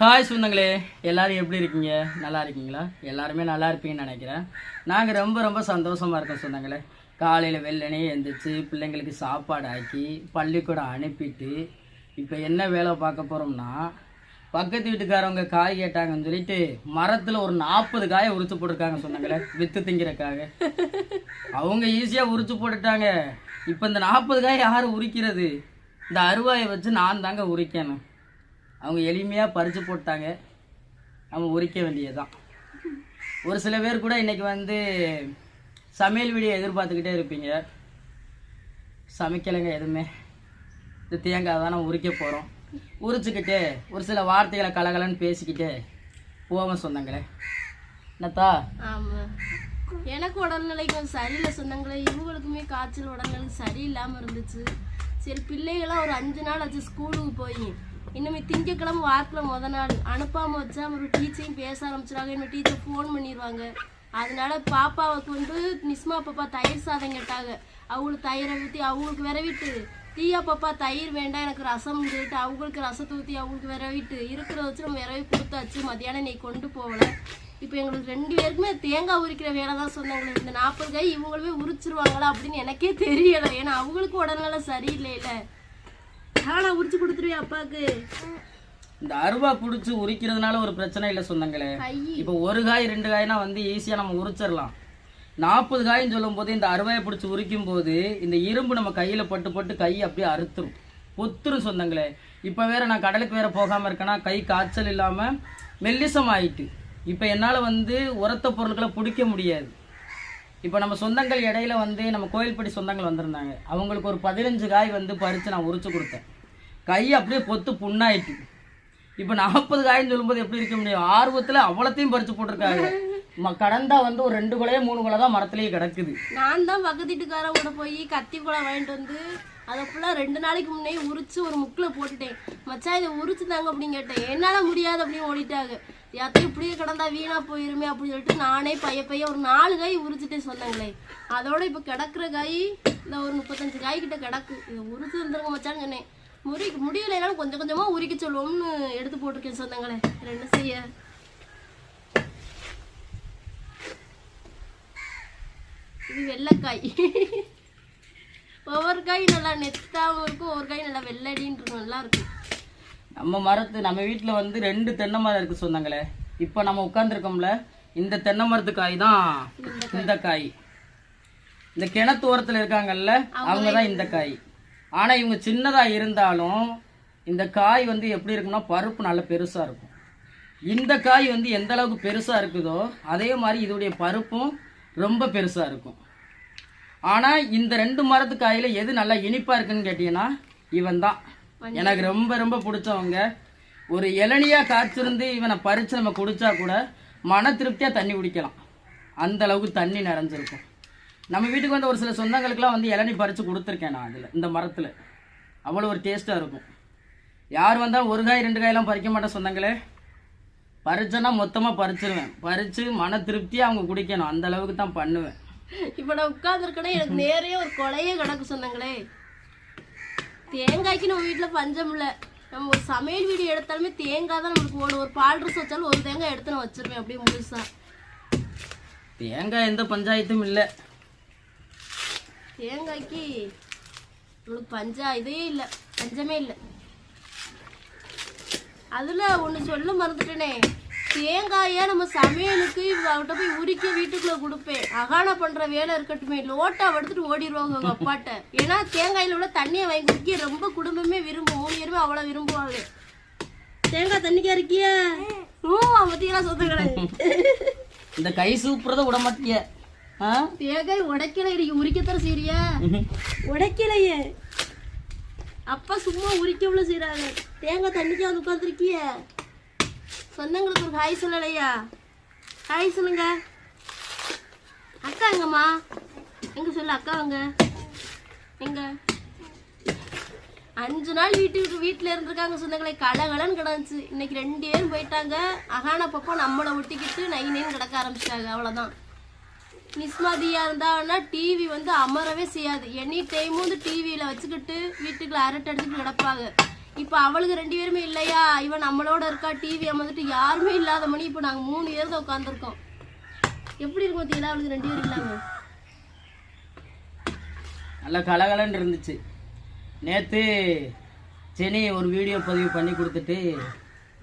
Hi சொந்தங்களே எல்லாரும் எப்படி இருக்கீங்க? நல்லா இருக்கீங்களா? எல்லாருமே நல்லா இருப்பீங்கன்னு நினைக்கிறேன். நாங்கள் ரொம்ப ரொம்ப சந்தோஷமாக இருக்கோம் சொந்தங்களே. காலையில் வெள்ளனே எழுந்திரிச்சு பிள்ளைங்களுக்கு சாப்பாடு ஆக்கி பள்ளிக்கூடம் அனுப்பிட்டு இப்போ என்ன வேலை பார்க்க போகிறோம்னா பக்கத்து வீட்டுக்காரவங்க காய் கேட்டாங்கன்னு சொல்லிட்டு மரத்தில் ஒரு நாற்பது காயை உரிச்சு போட்டிருக்காங்க சொன்னாங்களே வித்து திங்கிறக்காக அவங்க ஈஸியாக உரிச்சு போட்டுட்டாங்க. இப்போ இந்த நாற்பது காய் யார் உரிக்கிறது? இந்த அருவாயை வச்சு நான் தாங்க உரிக்கணும். அவங்க எளிமையாக பறித்து போட்டாங்க. நம்ம உரிக்க வேண்டியதுதான். ஒரு சில பேர் கூட இன்றைக்கி வந்து சமையல் வீடியோ எதிர்பார்த்துக்கிட்டே இருப்பீங்க. சமைக்கலைங்க எதுவுமே. இந்த தேங்காய் தான் நம்ம உரிக்க போகிறோம் உரிச்சுக்கிட்டு ஒரு சில வார்த்தைகளை கலகலன்னு பேசிக்கிட்டு போவோம் சொந்தங்களே? என்னத்தா? எனக்கு உடல்நிலை கொஞ்சம் சரியில்லை சொன்னாங்களே இவங்களுக்குமே காய்ச்சல் உடல்நிலை சரியில்லாமல் இருந்துச்சு. சரி பிள்ளைகளாம் ஒரு அஞ்சு நாள் ஆச்சு ஸ்கூலுக்கு போய். இனிமே திங்கக்கிழமை வாரத்தில் முத நாள் அனுப்பாமல் வச்சா ஒரு டீச்சரையும் பேச ஆரம்பிச்சிடாங்க இன்னும் டீச்சர் ஃபோன் பண்ணிடுவாங்க அதனால பாப்பாவுக்கு வந்து நிஸ்மா பாப்பா தயிர் சாதம் கேட்டாங்க. அவங்களுக்கு தயிரை ஊற்றி அவங்களுக்கு விரவிட்டு தீயா பாப்பா தயிர் வேண்டாம் எனக்கு ரசம் சொல்லிட்டு அவங்களுக்கு ரசத்தை ஊற்றி அவங்களுக்கு விரவிட்டு இருக்கிறத வச்சு நம்ம விரவி கொடுத்தாச்சு. மத்தியானம் நீ கொண்டு போகல. இப்போ எங்களுக்கு ரெண்டு பேருக்குமே தேங்காய் உரிக்கிற வேலை தான் சொன்னாங்க இந்த நாற்பது காய் இவங்களுமே உரிச்சிருவாங்களா அப்படின்னு எனக்கே தெரியலை. ஏன்னா அவங்களுக்கும் உடல்நல இல்லை ஆனா உரிச்சு கொடுத்துருவியா அப்பாவுக்கு இந்த அருவா பிடிச்சி உரிக்கிறதுனால ஒரு பிரச்சனை இல்லை சொந்தங்களே. இப்போ ஒரு காய் ரெண்டு காய்னா வந்து ஈஸியாக நம்ம உரிச்சிடலாம். நாற்பது காயின்னு சொல்லும்போது இந்த அருவாயை பிடிச்சி உரிக்கும் போது இந்த இரும்பு நம்ம கையில் பட்டு பட்டு கை அப்படியே அறுத்துரும். பொத்துரும் சொந்தங்களே. இப்போ வேற நான் கடலுக்கு வேற போகாமல் இருக்கேன்னா கை காய்ச்சல் இல்லாமல் மெல்லிசம் ஆயிட்டு. இப்போ என்னால் வந்து உரத்த பொருட்களை பிடிக்க முடியாது. இப்போ நம்ம சொந்தங்கள் இடையில வந்து நம்ம கோயில்படி சொந்தங்கள் வந்திருந்தாங்க. அவங்களுக்கு ஒரு பதினஞ்சு காய் வந்து பறித்து நான் உரிச்சு கொடுத்தேன். கை அப்படியே பொத்து புண்ணாயிட்டு. இப்போ நாற்பது காயின்னு சொல்லும்போது எப்படி இருக்க முடியும்? ஆர்வத்தில் அவ்வளோத்தையும் பறித்து போட்டிருக்காங்க. ம கடந்தா வந்து ஒரு ரெண்டு குலையோ மூணு குலை தான் மரத்துலேயே கிடக்குது. நான் தான் பக்கத்து கூட போய் கத்தி குழம் வாங்கிட்டு வந்து அதை ஃபுல்லாக ரெண்டு நாளைக்கு முன்னே உரிச்சு ஒரு முக்கில் போட்டுட்டேன். மச்சான் இதை உரிச்சு தாங்க அப்படின்னு கேட்டேன். என்னால் முடியாது அப்படின்னு ஓடிட்டாங்க. யாத்தையும் இப்படியே கிடந்தா வீணா போயிருமே அப்படின்னு சொல்லிட்டு நானே பைய பைய ஒரு நாலு காய் உரிச்சுட்டே சொன்னாங்களே. அதோட இப்போ கிடக்குற காய் இந்த ஒரு முப்பத்தஞ்சு காய் கிட்ட கிடக்கு. இதை உரிச்சு இருந்துருங்க மச்சான்னு சொன்னேன். முறி முடியலைனாலும் கொஞ்சம் கொஞ்சமாக உரிக்க சொல்லுவோம்னு எடுத்து போட்டிருக்கேன் சொன்னாங்களே என்ன செய்ய. இது வெள்ளைக்காய். ஒவ்வொரு காய் நல்லா நெத்தாவும் இருக்கும். ஒவ்வொரு காய் நல்லா வெள்ளடின்னு இருக்கும். நல்லா இருக்கும். நம்ம மரத்து நம்ம வீட்டில் வந்து ரெண்டு தென்னை மரம் இருக்கு சொன்னாங்களே இப்போ நம்ம உட்காந்துருக்கோம்ல இந்த தென்னை மரத்து காய் தான் இந்த காய். இந்த கிணத்து ஓரத்தில் இருக்காங்கல்ல அவங்க தான் இந்த காய். ஆனால் இவங்க சின்னதாக இருந்தாலும் இந்த காய் வந்து எப்படி இருக்கும்னா பருப்பு நல்ல பெருசாக இருக்கும். இந்த காய் வந்து எந்த அளவுக்கு பெருசாக இருக்குதோ அதே மாதிரி இதோடைய பருப்பும் ரொம்ப பெருசாக இருக்கும். ஆனால் இந்த ரெண்டு மரத்து காயில் எது நல்லா இனிப்பாக இருக்குன்னு கேட்டிங்கன்னா இவன் தான் எனக்கு ரொம்ப ரொம்ப பிடிச்சவங்க. ஒரு இளநியா காய்ச்சிருந்து இவனை பறித்து நம்ம குடிச்சா கூட மன திருப்தியாக தண்ணி குடிக்கலாம். அந்த அளவுக்கு தண்ணி நிறைஞ்சிருக்கும். நம்ம வீட்டுக்கு வந்த ஒரு சில சொந்தங்களுக்குலாம் வந்து இளநி பறித்து கொடுத்துருக்கேன் நான் அதில் இந்த மரத்தில். அவ்வளோ ஒரு டேஸ்ட்டாக இருக்கும். யார் வந்தாலும் ஒரு காய் ரெண்டு காயெல்லாம் பறிக்க மாட்டேன் சொந்தங்களே. பறிச்சேன்னா மொத்தமாக பறிச்சிருவேன். பறித்து மன திருப்தியாக அவங்க குடிக்கணும். அந்த அளவுக்கு தான் பண்ணுவேன். இப்போ நான் உட்காந்துருக்கேன்னா எனக்கு நேரே ஒரு கொலையே கிடக்கு சொன்னாங்களே தேங்காய்க்கு நம்ம வீட்டில் பஞ்சம் இல்லை. நம்ம ஒரு சமையல் வீடியோ எடுத்தாலுமே தேங்காய் தான் நம்மளுக்கு ஓடும். ஒரு பால் ட்ரெஸ் வச்சாலும் ஒரு தேங்காய் எடுத்து நான் வச்சிருவேன் அப்படியே முழுசா. தேங்காய் எந்த பஞ்சாயத்தும் இல்லை. தேங்காய்க்கு நம்மளுக்கு பஞ்சா இதே இல்லை. பஞ்சமே இல்லை. அதில் ஒன்று சொல்ல மறந்துட்டேனே. தேங்காயை நம்ம சமையலுக்கு அவட்ட போய் உரிக்க வீட்டுக்குள்ள கொடுப்பேன். அகானா பண்ற வேலை இருக்கட்டுமே. லோட்டா எடுத்துட்டு ஓடிடுவாங்க உங்க அப்பாட்ட. ஏன்னா தேங்காயில உள்ள தண்ணியை வாங்கி குடிக்க ரொம்ப குடும்பமே விரும்பும். பேருமே அவ்வளோ விரும்புவாங்க. தேங்காய் தண்ணிக்கா இருக்கியா? ஓ பத்தியா சொத்துக்கிறேன் இந்த கை சூப்புறத விட மாட்டீங்க ஆ? தேங்காய் உடைக்கல இருக்கு உரிக்கத்தர சரியா உடைக்கலையே. அப்பா சும்மா உரிக்கவுல செய்றாங்க தேங்காய் தண்ணிக்கு வந்து உட்காந்துருக்கிய சொந்தங்களுக்கு ஒரு ஹாய் சொல்லலையா? ஹாய் சொல்லுங்க. அக்கா எங்கம்மா? எங்க சொல்லு அக்கா எங்க எங்க? அஞ்சு நாள் வீட்டுக்கு வீட்டில் இருந்திருக்காங்க சொந்தங்களே. கலகலன்னு கிடந்துச்சு. இன்னைக்கு ரெண்டு பேரும் போயிட்டாங்க. அகான பப்பா நம்மளை ஒட்டிக்கிட்டு நைனேன்னு கிடக்க ஆரம்பிச்சிட்டாங்க. அவ்வளோதான் நிஸ்மதியா இருந்தாங்கன்னா டிவி வந்து அமரவே செய்யாது. எனி டைமும் வந்து டிவியில வச்சுக்கிட்டு வீட்டுக்குள்ள அரட்டை அடிச்சுட்டு கிடப்பாங்க. இப்போ அவளுக்கு ரெண்டு பேருமே இல்லையா? இவன் நம்மளோட இருக்கா? டிவி அமர்ந்துட்டு யாருமே இல்லாத மணி இப்போ நாங்கள் மூணு பேர் தான் உட்காந்துருக்கோம் எப்படி இருக்கும் பார்த்தீங்களா அவளுக்கு ரெண்டு பேரும் இல்லாம. நல்லா கலகலன்னு இருந்துச்சு. நேற்று செனி ஒரு வீடியோ பதிவு பண்ணி கொடுத்துட்டு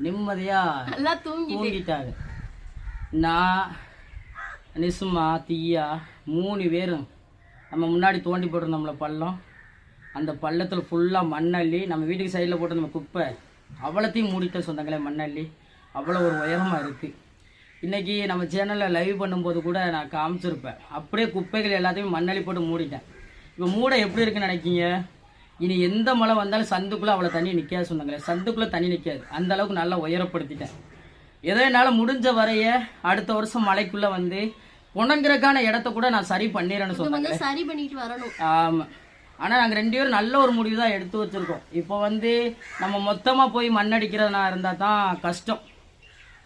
நிம்மதியாக நல்லா தூங்கி தூங்கிட்டாங்க. நான் நிசுமா தீயா மூணு பேரும் நம்ம முன்னாடி தோண்டி போட்டிருந்தோம்ல பள்ளம். அந்த பள்ளத்தில் ஃபுல்லாக மண்ணள்ளி நம்ம வீட்டுக்கு சைடில் போட்டு நம்ம குப்பை அவ்வளோத்தையும் மூடிட்ட சொந்தங்களே மண்ணள்ளி. அவ்வளோ ஒரு உயரமாக இருக்குது இன்றைக்கி நம்ம சேனலில் லைவ் பண்ணும்போது கூட நான் காமிச்சிருப்பேன். அப்படியே குப்பைகள் எல்லாத்தையும் மண்ணள்ளி போட்டு மூடிட்டேன். இப்போ மூட எப்படி இருக்குன்னு நினைக்கிங்க? இனி எந்த மழை வந்தாலும் சந்துக்குள்ளே அவ்வளோ தண்ணி நிற்காது சொன்னாங்களே சந்துக்குள்ளே தண்ணி நிற்காது அந்த அளவுக்கு நல்லா உயரப்படுத்திட்டேன். எதோ என்னால் முடிஞ்ச வரைய அடுத்த வருஷம் மழைக்குள்ளே வந்து உணங்குறதுக்கான இடத்த கூட நான் சரி பண்ணிடுறேன்னு சொன்னாங்க சரி பண்ணிட்டு வரணும். ஆமாம் ஆனால் நாங்கள் ரெண்டு பேரும் நல்ல ஒரு முடிவு தான் எடுத்து வச்சுருக்கோம். இப்போ வந்து நம்ம மொத்தமாக போய் மண்ணடிக்கிறதுனா இருந்தால் தான் கஷ்டம்.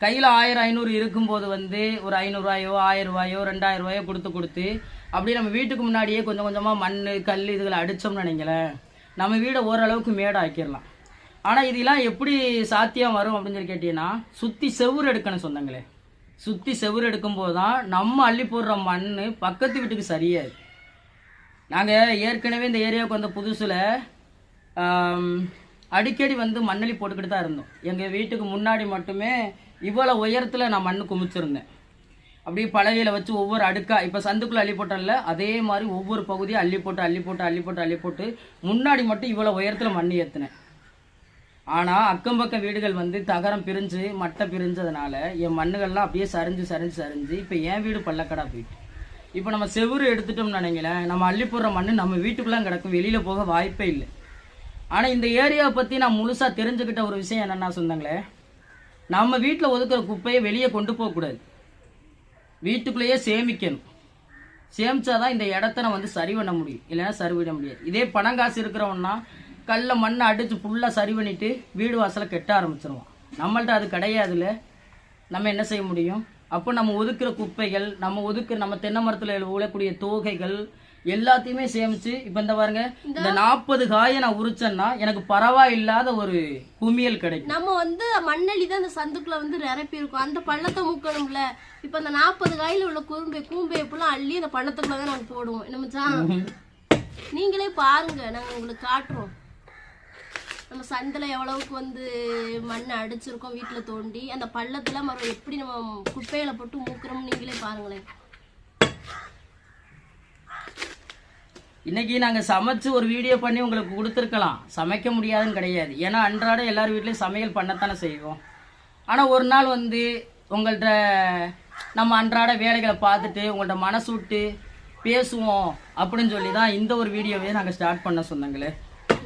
கையில் ஆயிரம் ஐநூறு இருக்கும்போது வந்து ஒரு ஐநூறுரூவாயோ ஆயிரம் ரூபாயோ ரெண்டாயிரம் ரூபாயோ கொடுத்து கொடுத்து அப்படியே நம்ம வீட்டுக்கு முன்னாடியே கொஞ்சம் கொஞ்சமாக மண் கல் இதுகளை அடித்தோம்னு நினைங்களேன். நம்ம வீடை ஓரளவுக்கு மேடை ஆக்கிடலாம் ஆனால் இதெல்லாம் எப்படி சாத்தியம் வரும் அப்படின்னு சொல்லி கேட்டீங்கன்னா சுற்றி செவுரு எடுக்கணும் சொந்தங்களே. சுற்றி செவுரு எடுக்கும்போது தான் நம்ம அள்ளி போடுற மண் பக்கத்து வீட்டுக்கு சரியாது. நாங்கள் ஏற்கனவே இந்த ஏரியாவுக்கு வந்த புதுசில் அடிக்கடி வந்து மண்ணலி போட்டுக்கிட்டு தான் இருந்தோம். எங்கள் வீட்டுக்கு முன்னாடி மட்டுமே இவ்வளோ உயரத்தில் நான் மண் குமிச்சிருந்தேன். அப்படியே பலகையில் வச்சு ஒவ்வொரு அடுக்கா இப்போ சந்துக்குள்ளே அள்ளி போட்டோம்ல அதே மாதிரி ஒவ்வொரு பகுதியும் அள்ளி போட்டு அள்ளி போட்டு அள்ளி போட்டு அள்ளி போட்டு முன்னாடி மட்டும் இவ்வளோ உயரத்தில் மண் ஏற்றினேன் ஆனால் அக்கம் பக்கம் வீடுகள் வந்து தகரம் பிரிஞ்சு மட்டை பிரிஞ்சதுனால என் மண்ணுகள்லாம் அப்படியே சரிஞ்சு சரிஞ்சு சரிஞ்சு இப்போ என் வீடு பள்ளக்கடா போயிட்டு. இப்போ நம்ம செவுரு எடுத்துட்டோம்னு நினைங்களேன் நம்ம அள்ளி போடுற மண் நம்ம வீட்டுக்குள்ளே கிடக்கும் வெளியில் போக வாய்ப்பே இல்லை. ஆனால் இந்த ஏரியாவை பற்றி நான் முழுசாக தெரிஞ்சுக்கிட்ட ஒரு விஷயம் என்னென்னா சொந்தங்களே நம்ம வீட்டில் ஒதுக்குற குப்பையை வெளியே கொண்டு போகக்கூடாது வீட்டுக்குள்ளேயே சேமிக்கணும். சேமிச்சாதான் இந்த இடத்த நம்ம வந்து சரி பண்ண முடியும். இல்லைன்னா சரி பண்ண முடியாது. இதே பணம் காசு இருக்கிறவன்னா கல்ல மண்ணை அடித்து ஃபுல்லாக சரி பண்ணிட்டு வீடு வாசலை கெட்ட ஆரம்பிச்சிருவான் நம்மள்ட்ட அது கிடையாதுல்ல நம்ம என்ன செய்ய முடியும்? அப்போ நம்ம ஒதுக்குற குப்பைகள் நம்ம ஒதுக்குற நம்ம தென்னை மரத்தில் உழக்கூடிய தோகைகள் எல்லாத்தையுமே சேமிச்சு இப்போ இந்த பாருங்க இந்த நாற்பது காயை நான் உரிச்சேன்னா எனக்கு பரவாயில்லாத ஒரு குமியல் கிடைக்கும். நம்ம வந்து மண்ணள்ளி தான் அந்த சந்துக்குள்ள வந்து நிரப்பி இருக்கும் அந்த பள்ளத்தை மூக்கணும்ல. இப்ப அந்த நாற்பது காயில உள்ள குறும்பை கூம்பை எப்பெல்லாம் அள்ளி அந்த பள்ளத்துக்குள்ள தான் நாங்க போடுவோம். என்ன மச்சான் நீங்களே பாருங்க. நாங்க உங்களுக்கு காட்டுறோம். நம்ம சந்தில் எவ்வளவுக்கு வந்து மண்ணை அடிச்சிருக்கோம் வீட்டில் தோண்டி அந்த பள்ளத்தில் மரம் எப்படி நம்ம குப்பையில் போட்டு மூக்குறோம்னு நீங்களே பாருங்களேன். இன்றைக்கி நாங்கள் சமைச்சு ஒரு வீடியோ பண்ணி உங்களுக்கு கொடுத்துருக்கலாம். சமைக்க முடியாதுன்னு கிடையாது. ஏன்னா அன்றாட எல்லார் வீட்லேயும் சமையல் பண்ணத்தானே செய்வோம். ஆனால் ஒரு நாள் வந்து உங்கள்கிட்ட நம்ம அன்றாட வேலைகளை பார்த்துட்டு உங்கள்கிட்ட மனசு விட்டு பேசுவோம் அப்படின்னு சொல்லி தான் இந்த ஒரு வீடியோவே நாங்கள் ஸ்டார்ட் பண்ண சொன்னாங்களே.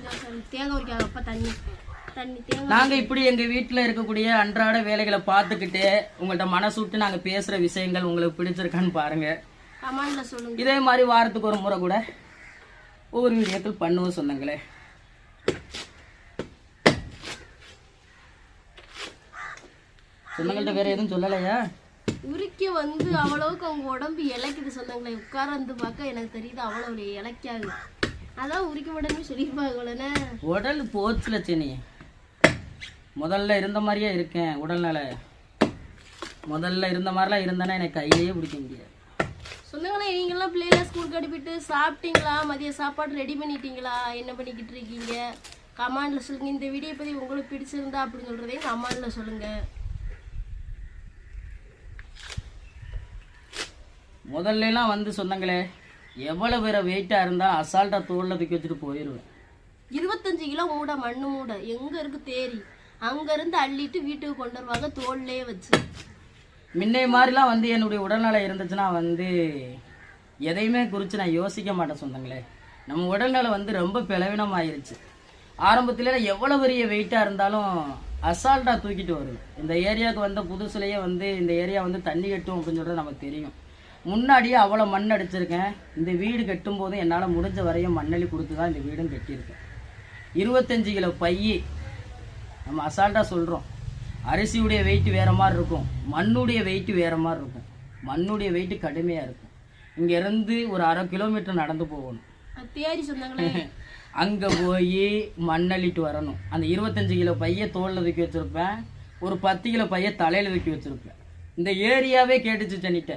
தேங்காய் உரிக்காத அப்பா தண்ணி தண்ணி தேங்காய் நாங்கள் இப்படி எங்கள் வீட்டில் இருக்கக்கூடிய அன்றாட வேலைகளை பார்த்துக்கிட்டு உங்கள்கிட்ட மனசு விட்டு நாங்கள் பேசுகிற விஷயங்கள் உங்களுக்கு பிடிச்சிருக்கான்னு சொல்லுங்க. இதே மாதிரி வாரத்துக்கு ஒரு முறை கூட ஒவ்வொரு வீடியோக்கள் பண்ணுவோம் சொந்தங்களே. சொந்தங்கள்ட்ட வேற எதுவும் சொல்லலையா? உரிக்க வந்து அவ்வளவுக்கு அவங்க உடம்பு இழைக்குது சொன்னாங்களே உட்கார வந்து பார்க்க எனக்கு தெரியுது அவ்வளவு இழைக்காது அதான் உரிக்க மாட்டேன்னு சொல்லியிருப்பாங்களே உடல் போச்சுல செனி முதல்ல இருந்த மாதிரியே இருக்கேன் உடல்நல முதல்ல இருந்த மாதிரிலாம் இருந்தேன்னா எனக்கு கையிலேயே பிடிக்க முடியாது. சொன்னாங்களே நீங்களாம் பிள்ளைகளை ஸ்கூலுக்கு அனுப்பிட்டு சாப்பிட்டீங்களா? மதிய சாப்பாடு ரெடி பண்ணிட்டீங்களா? என்ன பண்ணிக்கிட்டு இருக்கீங்க? கமாண்டில் சொல்லுங்க. இந்த வீடியோ பற்றி உங்களுக்கு பிடிச்சிருந்தா அப்படின்னு சொல்கிறதையும் கமாண்டில் சொல்லுங்க. முதல்லலாம் வந்து சொந்தங்களே எவ்வளோ பேரை வெயிட்டாக இருந்தால் அசால்ட்டாக தோளில் தூக்கி வச்சுட்டு போயிடுவேன் இருபத்தஞ்சு கிலோ மூட மண்ணு மூட எங்கே இருக்கு தேரி? அங்கேருந்து அள்ளிட்டு வீட்டுக்கு கொண்டு வருவாங்க தோல்லையே வச்சு. முன்னை மாதிரிலாம் வந்து என்னுடைய உடல்நலம் இருந்துச்சுன்னா வந்து எதையுமே குறித்து நான் யோசிக்க மாட்டேன் சொந்தங்களே. நம்ம உடல்நலம் வந்து ரொம்ப பிளவினம் ஆயிருச்சு ஆரம்பத்துல எவ்வளோ பெரிய வெயிட்டாக இருந்தாலும் அசால்ட்டாக தூக்கிட்டு வருவேன். இந்த ஏரியாவுக்கு வந்த புதுசுலேயே வந்து இந்த ஏரியா வந்து தண்ணி கட்டும் அப்படின்னு சொல்கிறது நமக்கு தெரியும். முன்னாடியே அவ்வளோ மண் அடிச்சிருக்கேன். இந்த வீடு கட்டும் போதும் என்னால் முடிஞ்ச வரையும் மண்ணள்ளி கொடுத்து தான் இந்த வீடும் கட்டியிருக்கேன். இருபத்தஞ்சு கிலோ பையி நம்ம அசால்ட்டாக சொல்கிறோம் அரிசியுடைய வெயிட் வேறு மாதிரி இருக்கும். மண்ணுடைய வெயிட் வேறு மாதிரி இருக்கும். மண்ணுடைய வெயிட் கடுமையாக இருக்கும். இங்கேருந்து ஒரு அரை கிலோமீட்டர் நடந்து போகணும். அங்கே போய் மண்ணள்ளிட்டு வரணும். அந்த இருபத்தஞ்சு கிலோ பைய தோளில் தூக்கி வச்சுருப்பேன். ஒரு பத்து கிலோ பைய தலையில் தூக்கி வச்சுருப்பேன். இந்த ஏரியாவே கேட்டுச்சு சென்னிட்ட.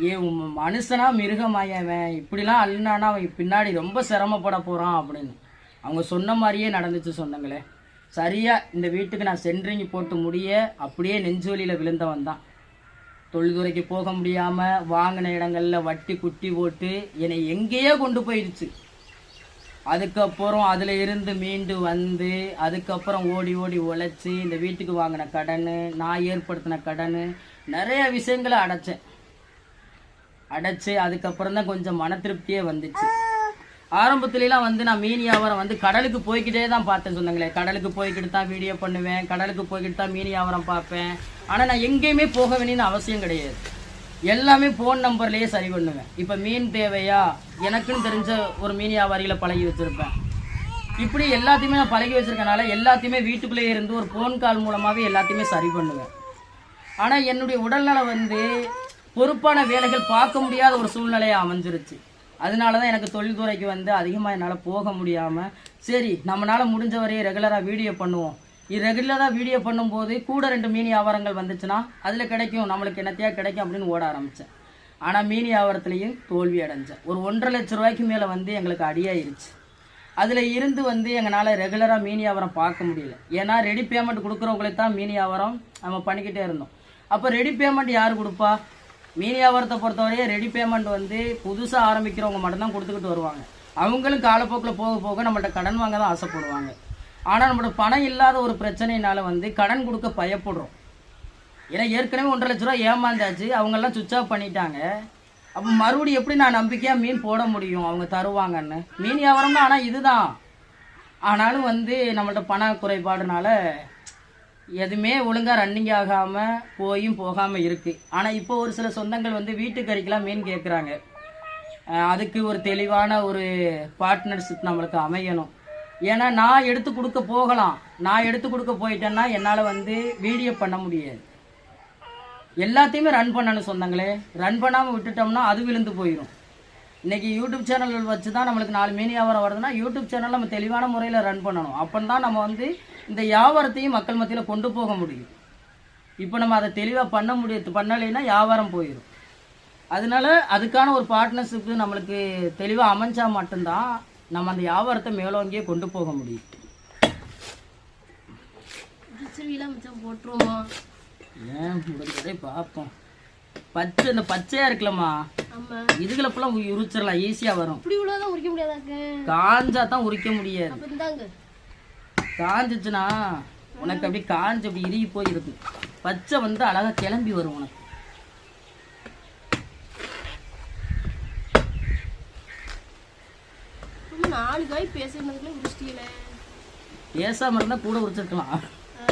ஏ மனுஷனா மிருகமாயவன் இப்படிலாம் அழுனானா அவன் பின்னாடி ரொம்ப சிரமப்பட போகிறான் அப்படின்னு. அவங்க சொன்ன மாதிரியே நடந்துச்சு சொன்னங்களே. சரியாக இந்த வீட்டுக்கு நான் சென்ட்ரிங் போட்டு முடிய அப்படியே நெஞ்சுவலியில் விழுந்தவன் தான். தொழில்துறைக்கு போக முடியாமல் வாங்கின இடங்களில் வட்டி குட்டி போட்டு என்னை எங்கேயோ கொண்டு போயிடுச்சு. அதுக்கப்புறம் அதில் இருந்து மீண்டு வந்து அதுக்கப்புறம் ஓடி ஓடி உழைச்சி இந்த வீட்டுக்கு வாங்கின கடன் நான் ஏற்படுத்தின கடன் நிறைய விஷயங்களை அடைச்சேன். அடைச்சு அதுக்கப்புறம் தான் கொஞ்சம் மன திருப்தியே வந்துச்சு. ஆரம்பத்துலலாம் வந்து நான் மீன் வியாபாரம் வந்து கடலுக்கு போய்க்கிட்டே தான் பார்த்தேன் சொன்னாங்களே. கடலுக்கு போய்கிட்டு தான் வீடியோ பண்ணுவேன். கடலுக்கு போய்கிட்டு தான் மீன் வியாபாரம் பார்ப்பேன். ஆனால் நான் எங்கேயுமே போக வேண்டியன்னு அவசியம் கிடையாது. எல்லாமே ஃபோன் நம்பர்லேயே சரி பண்ணுவேன். இப்போ மீன் தேவையா? எனக்குன்னு தெரிஞ்ச ஒரு மீன் வியாபாரிகளை பழகி வச்சுருப்பேன். இப்படி எல்லாத்தையுமே நான் பழகி வச்சுருக்கனால எல்லாத்தையுமே வீட்டுக்குள்ளேயே இருந்து ஒரு ஃபோன் கால் மூலமாகவே எல்லாத்தையுமே சரி பண்ணுவேன். ஆனால் என்னுடைய உடல்நலம் வந்து பொறுப்பான வேலைகள் பார்க்க முடியாத ஒரு சூழ்நிலையை அமைஞ்சிருச்சு. அதனால தான் எனக்கு தொழில்துறைக்கு வந்து அதிகமாக என்னால் போக முடியாமல் சரி நம்மளால் முடிஞ்ச வரையும் ரெகுலராக வீடியோ பண்ணுவோம். இது ரெகுலராக வீடியோ பண்ணும்போது கூட ரெண்டு மீன் வியாபாரங்கள் வந்துச்சுன்னா அதில் கிடைக்கும் நம்மளுக்கு என்னத்தையாக கிடைக்கும் அப்படின்னு ஓட ஆரம்பித்தேன் ஆனால் மீன் வியாபாரத்துலேயும் தோல்வி அடைஞ்சேன். ஒரு ஒன்றரை லட்ச ரூபாய்க்கு மேலே வந்து எங்களுக்கு அடியாயிருச்சு. அதில் இருந்து வந்து எங்களால் ரெகுலராக மீன் வியாபாரம் பார்க்க முடியல. ஏன்னா ரெடி பேமெண்ட் கொடுக்குறவங்களுக்கு தான் மீன் வியாபாரம் நம்ம பண்ணிக்கிட்டே இருந்தோம். அப்போ ரெடி பேமெண்ட் யார் கொடுப்பா? மீன் வியாபாரத்தை பொறுத்தவரையே ரெடி பேமெண்ட் வந்து புதுசாக ஆரம்பிக்கிறவங்க மட்டும்தான் கொடுத்துக்கிட்டு வருவாங்க. அவங்களும் காலப்போக்கில் போக போக நம்மள்ட்ட கடன் வாங்க தான் ஆசைப்படுவாங்க. ஆனால் நம்மளோட பணம் இல்லாத ஒரு பிரச்சனையினால வந்து கடன் கொடுக்க பயப்படுறோம். ஏன்னா ஏற்கனவே ஒன்றரை லட்ச ரூபா ஏமாந்தாச்சு. அவங்கெல்லாம் சுவிச் ஆஃப் பண்ணிட்டாங்க. அப்போ மறுபடியும் எப்படி நான் நம்பிக்கையாக மீன் போட முடியும்? அவங்க தருவாங்கன்னு. மீன் வியாபாரம் தான் ஆனால் இதுதான். ஆனாலும் வந்து நம்மள்ட்ட பண குறைபாடுனால எதுவுமே ஒழுங்காக ரன்னிங் ஆகாமல் போயும் போகாமல் இருக்குது ஆனால் இப்போ ஒரு சில சொந்தங்கள் வந்து வீட்டுக்கறிக்கெலாம் மீன் கேட்குறாங்க அதுக்கு ஒரு தெளிவான ஒரு பார்ட்னர்ஷிப் நம்மளுக்கு அமையணும். ஏன்னா நான் எடுத்து கொடுக்க போகலாம். நான் எடுத்து கொடுக்க போயிட்டேன்னா என்னால் வந்து வீடியோ பண்ண முடியாது. எல்லாத்தையுமே ரன் பண்ணணும் சொந்தங்களே. ரன் பண்ணாமல் விட்டுட்டோம்னா அது விழுந்து போயிடும் இன்றைக்கி யூடியூப் சேனல் வச்சு தான் நம்மளுக்கு நாலு மீன் வியாபாரம் வருதுன்னா யூடியூப் சேனல் நம்ம தெளிவான முறையில் ரன் பண்ணணும். அப்போ தான் நம்ம வந்து இந்த வியாபாரத்தையும் மக்கள் மத்தியில் கொண்டு போக முடியும். இப்போ நம்ம அதை தெளிவாக பண்ண முடியாது பண்ணலைன்னா வியாபாரம் போயிடும் அதனால அதுக்கான ஒரு பார்ட்னர்ஷிப் நம்மளுக்கு தெளிவாக அமைஞ்சா மட்டும்தான் நம்ம அந்த வியாபாரத்தை மேலோங்கியே கொண்டு போக முடியும். போட்டுருவோமா? ஏன் முடிஞ்சதே பார்ப்போம் பச்சை இந்த பச்சையாக இருக்குல்லம்மா. ஆமா. இதுகளை ஃபுல்லாக உரிச்சிடலாம் ஈஸியாக வரும். காஞ்சா தான் உரிக்க முடியாது. காஞ்சிச்சுன்னா உனக்கு அப்படியே காஞ்சு அப்படி இறுகி போயிருக்கு பச்சை வந்து அழகா கிளம்பி வரும் உனக்கு. நாலு காய் பேசுனதுக்குள்ள உரிச்சிட்டீங்களே பேசாம இருந்தா கூட உரிச்சிருக்கலாம் ஆ.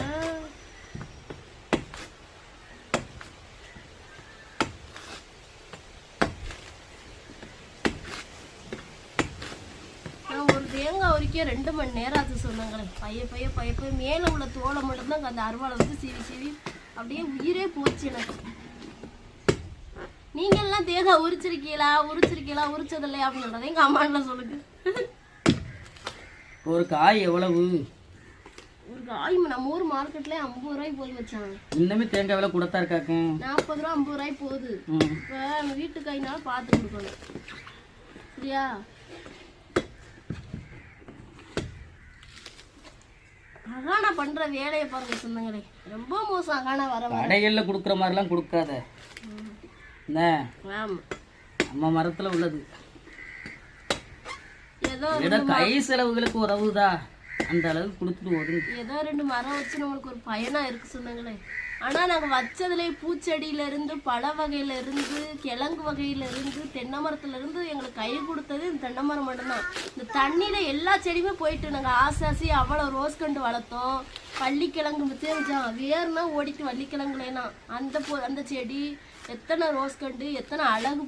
நான் ஒரு உரிக்க ரெண்டு மணி நேரம் ஆச்சு சொன்னாங்களே. பைய பைய பைய பைய. மேலே உள்ள தோலை மட்டும்தான் அந்த அருவாளை வச்சு சீவி சீவி அப்படியே உயிரே போச்சு எனக்கு. நீங்க எல்லாம் தேங்காய் உரிச்சிருக்கீங்களா? உரிச்சிருக்கீங்களா? உரிச்சதில்லையா அப்படின்னு சொல்றதை எங்க அம்மாண்ட சொல்லுங்க. ஒரு காய் எவ்வளவு? ஒரு காய் நம்ம ஊர் மார்க்கெட்ல ஐம்பது ரூபாய்க்கு போய் வச்சாங்க. இன்னுமே தேங்காய் விலை கூடத்தான் இருக்காக்கு. நாற்பது ரூபா ஐம்பது ரூபாய்க்கு போகுது. இப்போ வீட்டு கைனால பார்த்து கொடுக்கணும். சரியா? அகானா பண்ற வேலையை பாருங்க சொந்தங்களே ரொம்ப மோசம் அகானா வர கடைகளில் கொடுக்குற மாதிரிலாம் கொடுக்காத. என்ன? நம்ம மரத்துல உள்ளது. ஏதோ ஏதோ கை செலவுகளுக்கு உதவுதா? அந்த அளவுக்கு கொடுத்துட்டு ஒதுங்கு ஏதோ ரெண்டு மரம் வச்சு நம்மளுக்கு ஒரு பயனா இருக்கு சொன்னாங்களே. ஆனா நாங்க வச்சதுல பூச்செடியில இருந்து பழ வகையில இருந்து கிழங்கு வகையில இருந்து தென்னை மரத்துல இருந்து எங்களுக்கு கை கொடுத்தது இந்த தென்னை மரம் மட்டும்தான். இந்த தண்ணியில எல்லா செடியுமே போயிட்டு நாங்க ஆசை ஆசை அவ்வளவு ரோஸ் கண்டு வளர்த்தோம். வள்ளிக்கிழங்கு தெரிஞ்சான் வேர்னா ஓடிட்டு வள்ளிக்கிழங்குலேனா. அந்த பூ- அந்த செடி எத்தனை ரோஸ் கண்டு எத்தனை அழகு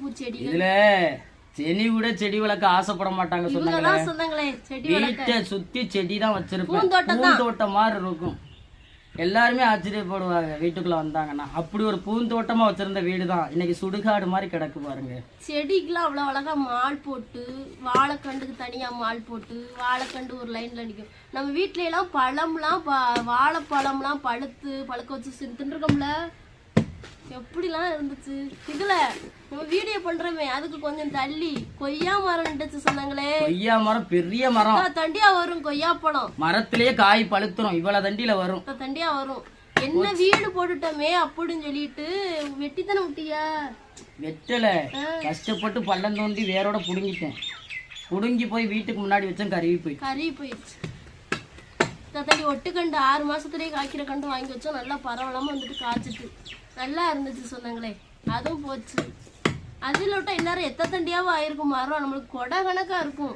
இதுல செடி விட செடி வளர்க்க ஆசைப்பட மாட்டாங்க சொன்னாங்களே. செடி வீட்டை சுத்தி செடி தான் வச்சிருப்பேன். பூந்தோட்டம் மாதிரி இருக்கும். எல்லாருமே ஆச்சரியப்படுவாங்க. வீட்டுக்குள்ள வந்தாங்கன்னா. அப்படி ஒரு பூந்தோட்டமா வச்சிருந்த வீடு தான் இன்னைக்கு சுடுகாடு மாதிரி கிடக்கு பாருங்க. செடிக்கெல்லாம் அவ்வளோ அழகா மால் போட்டு வாழைக்கண்டுக்கு தனியா மால் போட்டு வாழைக்கண்டு ஒரு லைன்ல நிற்கும் நம்ம வீட்ல எல்லாம் பழம்லாம் வாழைப்பழம்லாம் பழுத்து பழுக்க வச்சு தின்றுக்கோம்ல தின்றுருக்கோம்ல எப்படிலாம் இருந்துச்சு? இதுல வீடியோ பண்றோமே அதுக்கு கொஞ்சம் தள்ளி. கொய்யா மரம் நின்றுச்சு சொன்னாங்களே. கொய்யா மரம் பெரிய மரம். தண்டியா வரும் கொய்யா பழம். மரத்திலேயே காய் பழுத்துரும் இவ்வளவு தண்டியில வரும். தண்டியா வரும். என்ன வீடு போட்டுட்டோமே அப்படின்னு சொல்லிட்டு வெட்டித்தானே விட்டியா? வெட்டல. கஷ்டப்பட்டு பள்ளம் தோண்டி வேரோட புடுங்கிட்டேன். புடுங்கி போய் வீட்டுக்கு முன்னாடி வச்சேன் கருவி போய் கறி போயிடுச்சு. தத்தாடி ஒட்டுக்கண்டு ஆறு மாசத்துலயே காய்க்கிற கண்டு வாங்கி வச்சோம். நல்லா பரவலாம வந்துட்டு காய்ச்சிட்டு. நல்லா இருந்துச்சு சொன்னாங்களே. அதுவும் போச்சு. அதில் விட்டால் எல்லாரும் எத்த தண்டியாவும் ஆயிருக்கும். மரம் நம்மளுக்கு கொடை கணக்காக இருக்கும்.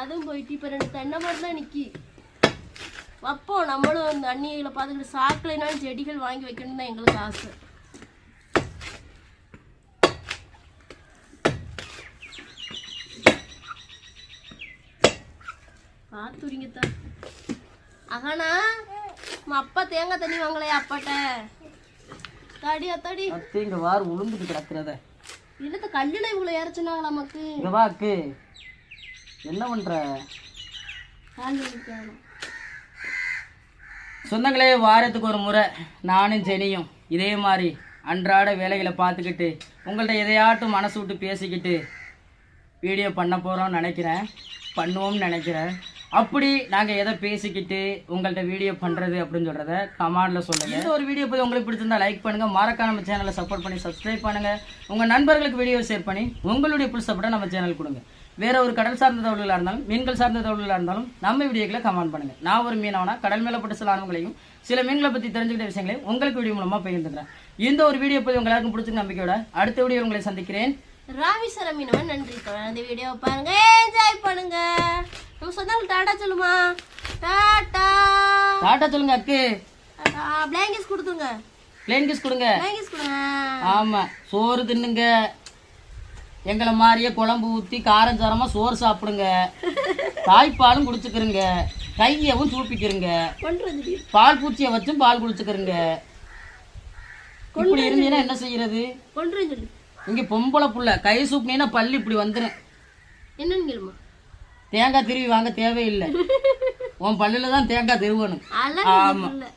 அதுவும் போயிட்டு இப்போ ரெண்டு தென்னை மரம் தான் நிக்கி. வைப்போம் நம்மளும் அந்த அண்ணிகளை பார்த்துக்கிட்டு சாக்கலைனாலும் செடிகள் வாங்கி வைக்கணும் தான் எங்களுக்கு ஆசை. பார்த்துறீங்கத்தான் அகானா நம்ம அப்பா தேங்காய் தண்ணி வாங்கலையா அப்பாட்ட? தடி. அத்தாடி இங்க வார் உளுந்துட்டு கிடக்குறத. என்னத்த கல்லுல இவ்வளோ இறச்சுனாங்களா நமக்கு? இங்க வா அக்கு என்ன பண்ற? கால் வலிக்கானோ சொந்தங்களே வாரத்துக்கு ஒரு முறை நானும் ஜெனியும் இதே மாதிரி அன்றாட வேலைகளை பார்த்துக்கிட்டு உங்கள்ட்ட எதையாட்டும் மனசு விட்டு பேசிக்கிட்டு வீடியோ பண்ண போகிறோம்னு நினைக்கிறேன். பண்ணுவோம்னு நினைக்கிறேன். அப்படி நாங்கள் எதை பேசிக்கிட்டு உங்கள்ட்ட வீடியோ பண்ணுறது அப்படின்னு சொல்கிறத கமாண்டில் சொல்லுங்கள் இந்த ஒரு வீடியோ போய் உங்களுக்கு பிடிச்சிருந்தா லைக் பண்ணுங்கள் மறக்காம நம்ம சேனலை சப்போர்ட் பண்ணி சப்ஸ்கிரைப் பண்ணுங்கள் உங்கள் நண்பர்களுக்கு வீடியோ ஷேர் பண்ணி உங்களுடைய புல் சப்போர்ட்டை நம்ம சேனல் கொடுங்க. வேற ஒரு கடல் சார்ந்த தகவல்களாக இருந்தாலும் மீன்கள் சார்ந்த தகவல்களாக இருந்தாலும் நம்ம வீடியோக்களை கமெண்ட் பண்ணுங்க. நான் ஒரு மீனவனா கடல் மேல பட்ட சில அனுபவங்களையும் சில மீன்களை பற்றி தெரிஞ்சுக்கிட்ட விஷயங்களையும் உங்களுக்கு வீடியோ மூலமாக பகிர்ந்துக்கிறேன். இந்த ஒரு வீடியோ போய் உங்க எல்லாருக்கும் பிடிச்ச நம்பிக்கையோட அடுத்த வீடியோ உங்களை சந்திக்கிறேன். ராமேஸ்வரம் மீனவன். நன்றி தோழர். அந்த வீடியோ பாருங்க. என்ஜாய் பண்ணுங்க. நம்ம சொந்தங்கள் டாடா சொல்லுமா? டாடா. சொல்லுங்க அக்கு. டாடா. பிளாங்கெட்ஸ் கொடுத்துங்க. பிளேன் கிஸ் கொடுங்க. பிளாங்கெட்ஸ் கொடுங்க. ஆமா சோறு தின்னுங்க. எங்களை மாதிரியே குழம்பு ஊற்றி காரஞ்சாரமா சோறு சாப்பிடுங்க. தாய்ப்பாலும் குடிச்சுக்கிறங்க. கையவும் சூப்பிக்கிறங்க. பால் பூச்சியை வச்சும் பால் குடிச்சுக்கிறங்க. இப்படி இருந்தீங்கன்னா என்ன செய்யறது? இங்க பொம்பளை புள்ள கை சூப்பினீங்கன்னா பல்லு இப்படி வந்துடும் என்னன்னு கேளுமா? தேங்காய் திருவி வாங்க தேவையில்லை. உன் பல்லுல தான் தேங்காய் திருவணும். அழகு ஆமா. இல்லை